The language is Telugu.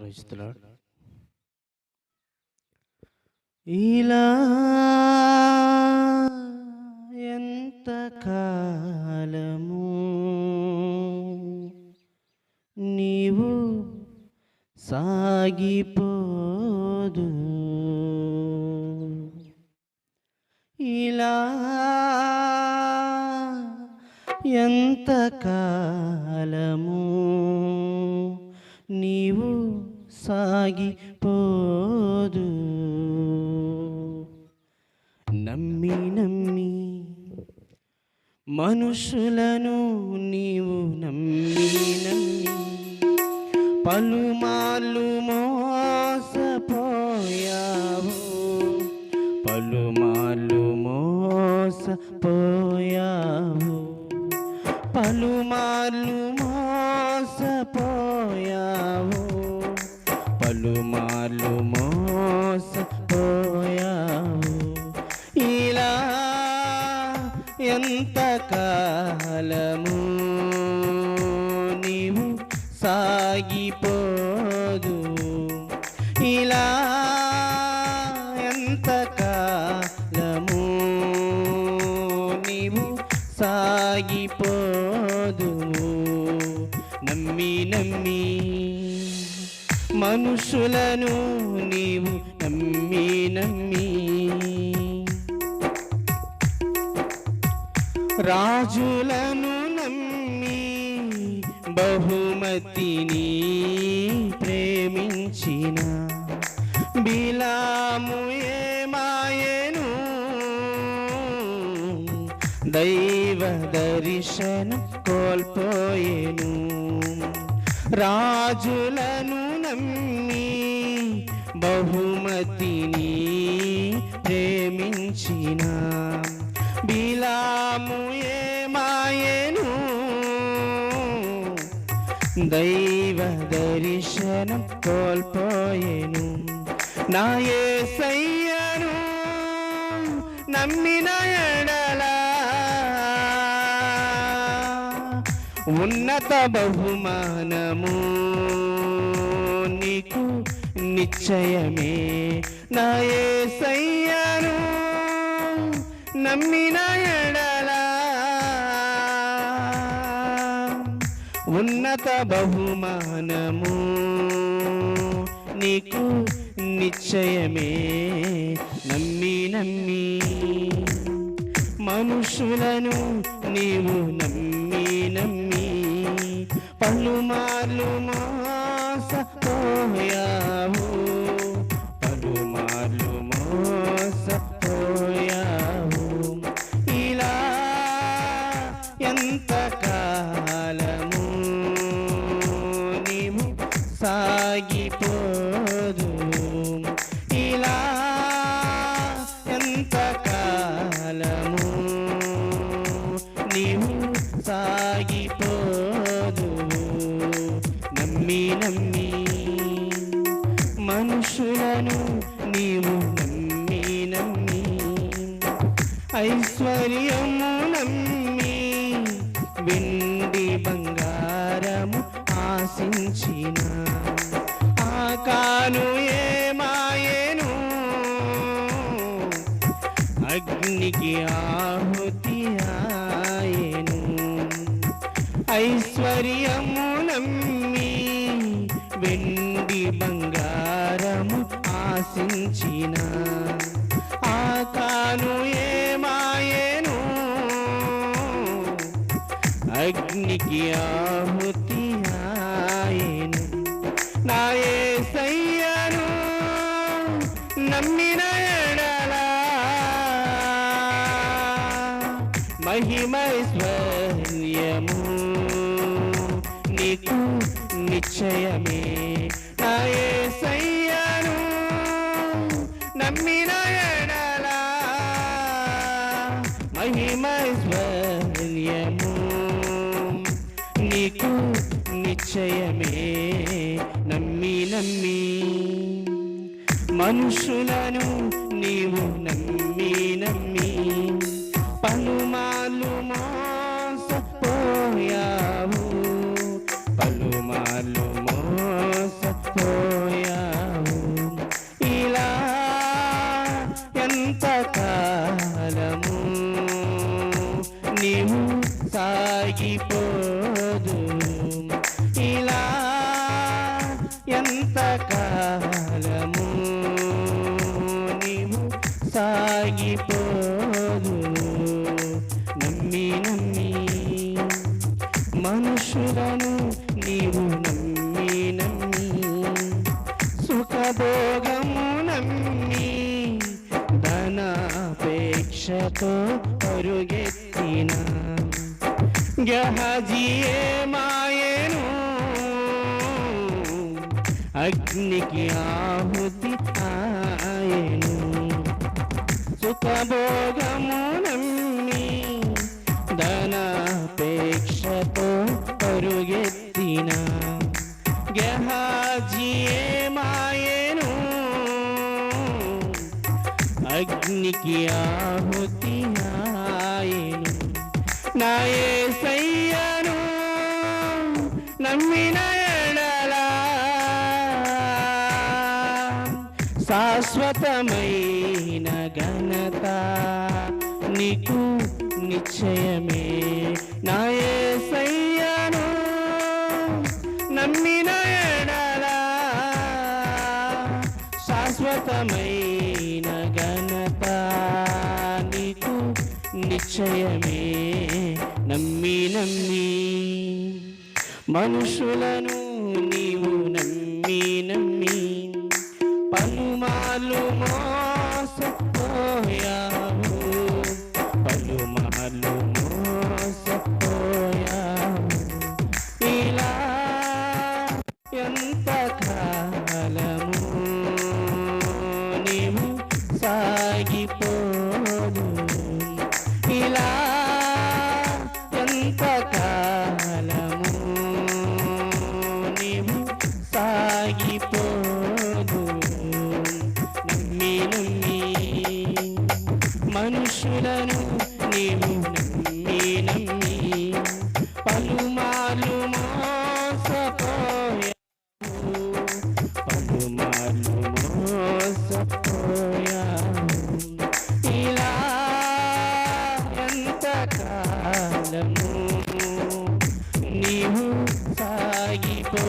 ప్రైజ్లాడ్ ఇలా ఎంత కాలము నీవు సాగిపోదు? ఇలా ఎంత కాలము నీవు సాగిపోదు. నమ్మి నమ్మి మనుషులను నీవు నమ్మి నమ్మి పలుమార్లు మోసపోయావు. పలుమార్లు మోసపోయావు. పలుమార్లు సాగిపోదు. ఇలా ఎంతకాలము నీవు సాగిపోదు. నమ్మి నమ్మి మనుషులను నీవు నమ్మి నమ్మి రాజులను బహుమతిని ప్రేమించిన బిలాము ఏమాయను? దైవ దర్శన కోల్పోయేను. రాజులను నమ్మి బహుమతిని ప్రేమించిన బిలాము ఏ దైవ దర్శనం కోల్పోయేను. నా యేసయ్యను నమ్మిన ఎడలా ఉన్నత బహుమానము నీకు నిశ్చయమే. నా యేసయ్యను నమ్మిన ఎడలా ఉన్నత బహుమానము. నీకు నిశ్చయమే. నమ్మి నమ్మి. మనుషులను నీవు నమ్మి నమ్మి. పలుమార్లు మోసపోయావు. సాగిపోదు. ఇలా ఎంతకాలము నీవు సాగిపోదు. నమ్మి నమ్మి ఆశించిన. ఆకాను ఏమాయను. అగ్నికి ఆహుతి ఆయను. ఐశ్వర్యము నమ్మి వెండి బంగారము ఆశించిన. ఆకాను ఏమాయను. అగ్నికి ఆ మహిమైశ్వర్యము నీకు నిశ్చయమే. నా యేసయ్యను నమ్మిన ఎడలా మహిమైశ్వర్యము నీకు నిశ్చయమే. నమ్మి నమ్మి. మనుషులను నీవు నమ్మి నమ్మి. భోగము నమ్మి సుఖభోగము నమ్మి ధనాపేక్షతో అరుగెత్తిన గహజియే మాయను. అగ్నికి ఆహుతి ఆయను. సుఖభోగము నమ్మి ధనాపేక్షతో అరుగెత్తి పరుగెత్తిన గహాజియే మాయను. అగ్నికి ఆహుతి నాయను. నాయే సయ్యను నమ్మిన శాశ్వతమైన ఘనత నీకు నిశ్చయమే. నాయే సయ్యను నమ్మిన శాశ్వతమైన ఘనత నీకు నిశ్చయమే. నమ్మి నమ్మి. మనుషులను నీవు నమ్మి నమ్మి. పలుమాలు మా సాగిపోదు. నమ్మి నమ్మి మనుషులను నీవు నమ్మి నమ్మి పలుమార్లు మోసపోయావు. పలుమార్లు మోసపోయావు. ఇలా ఎంత కాలము నీవు సాగిపో